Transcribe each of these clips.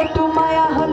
into my heart.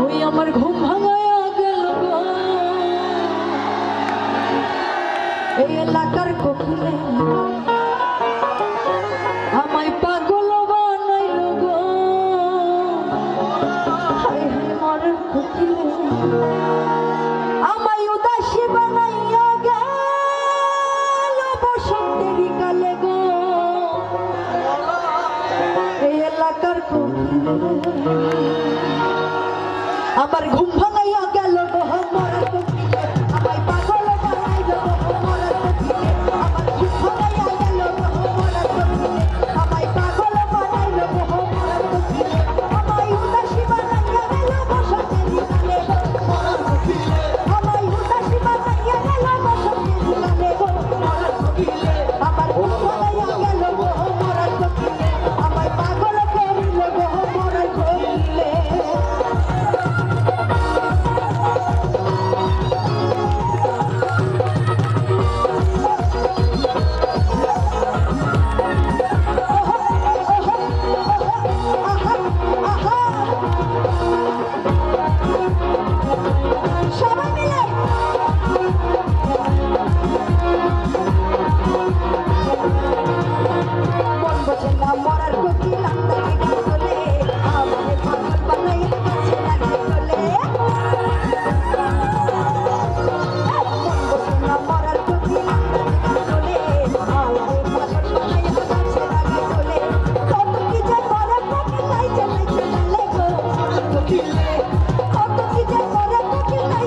ওই আমার ঘুম ভাঙায়া গেল এই এলাকার কোকিলে আমায় পাগল বানাইল গো। আমার কোকিলে আমায় উদাসী বানাইয়া গেল এই এলাকার কোকিলে আমার ঘুম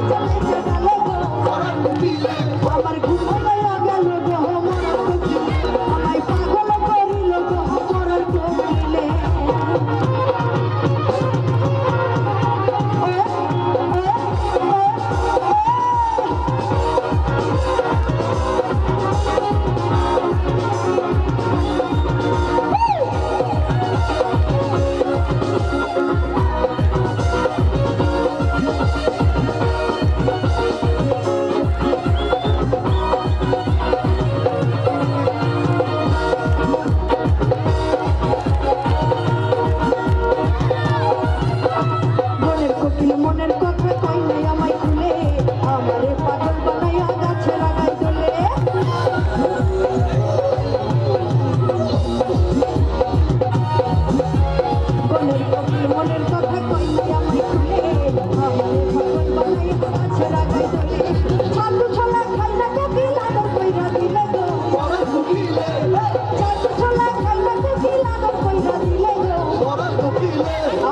Don't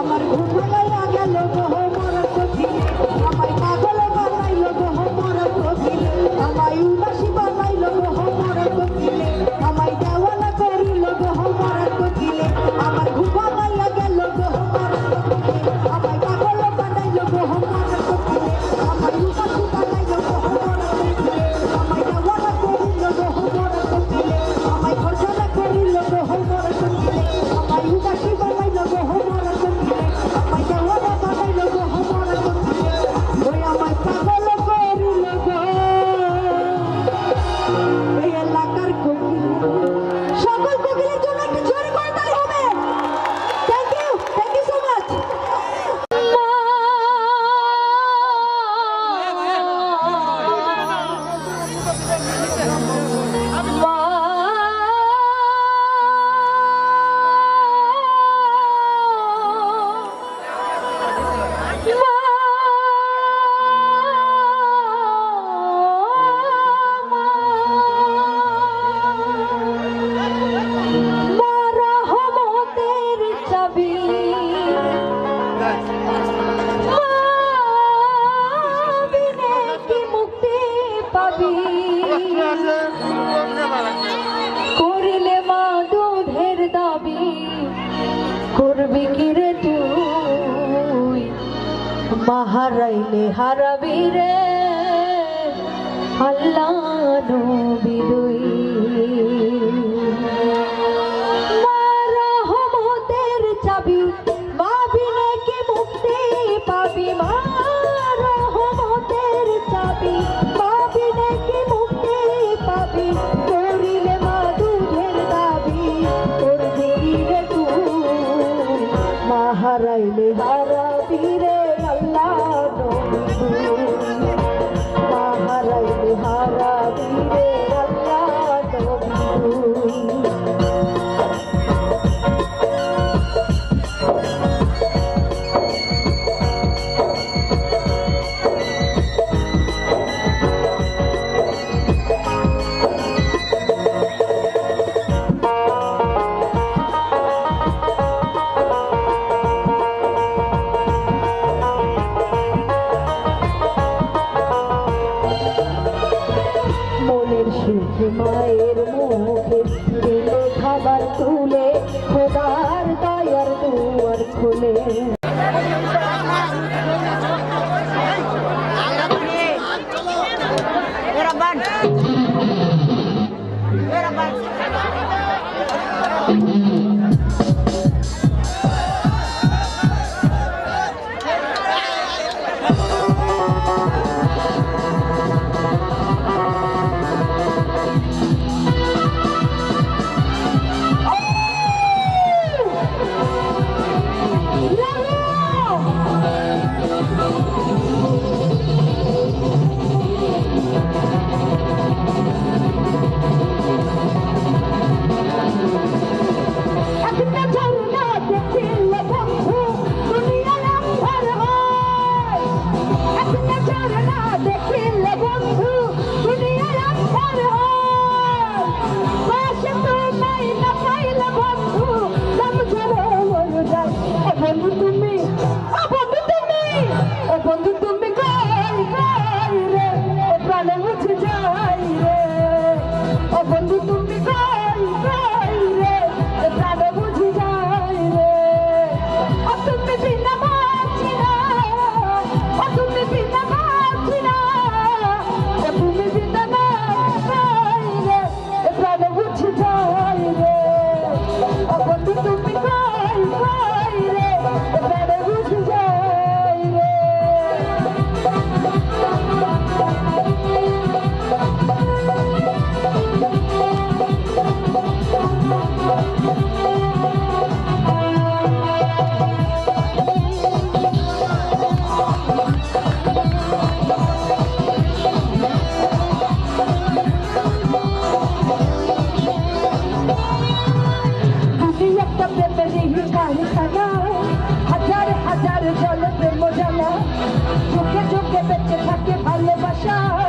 amargura. হারাইলে হারাবি রে। আল্লাহ মারা হমতের চাবি মা বিনে কি মুক্তি পাবি মা? জলে প্রেম জ্বালা চোখে চোখে বেঁচে থাকে ভালোবাসা।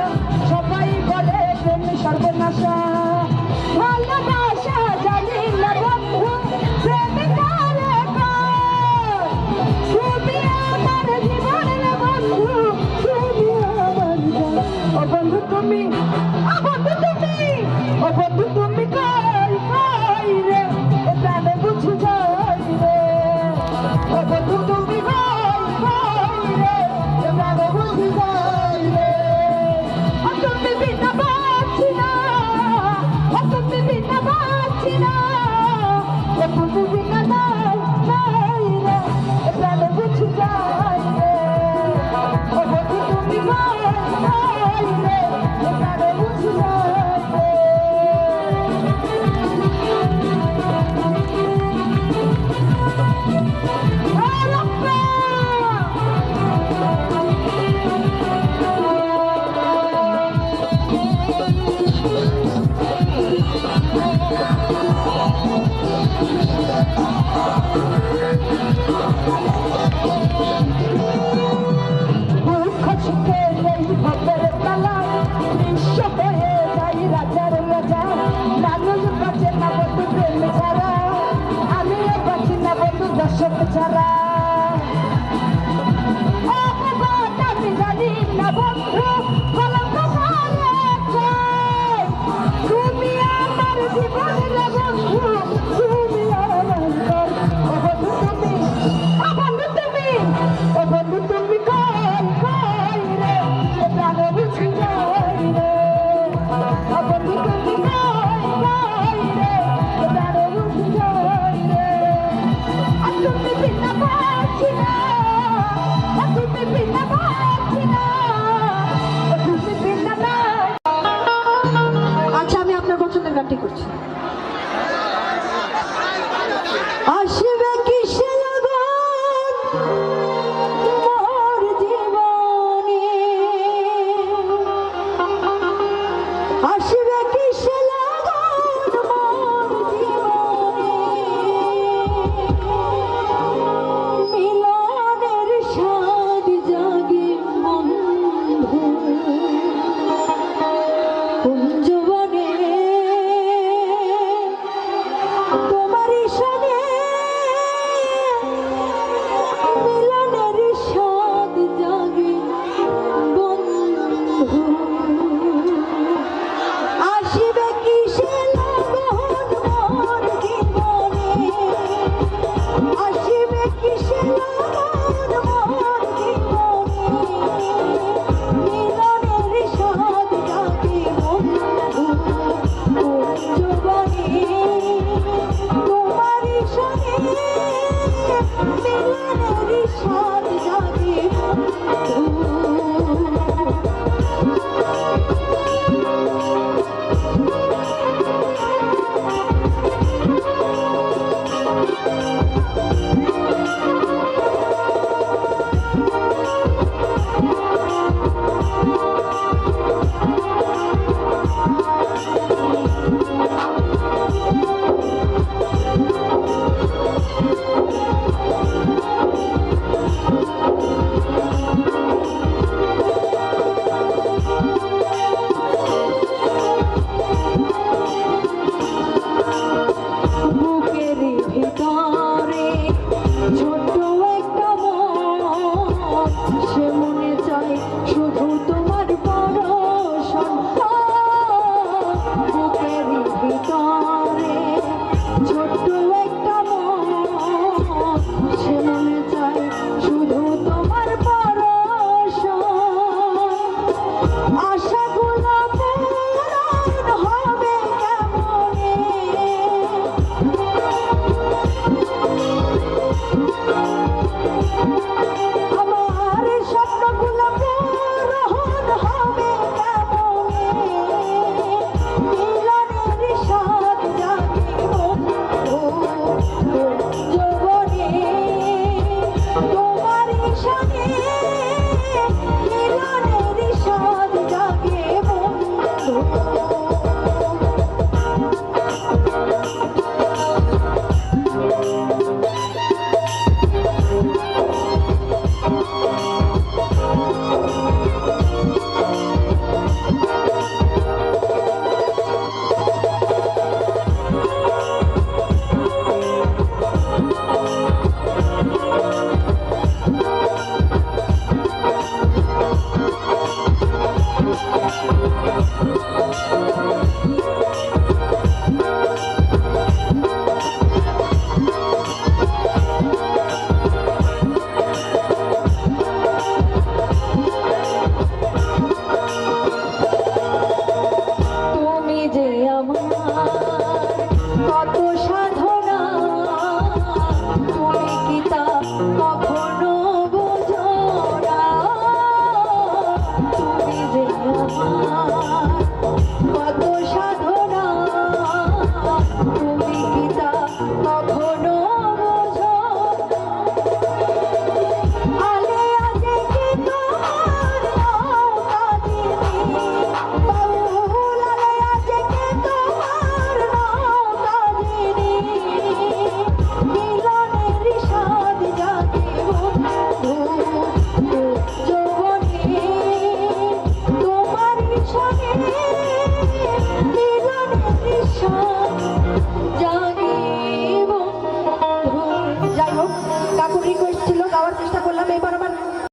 Thank you.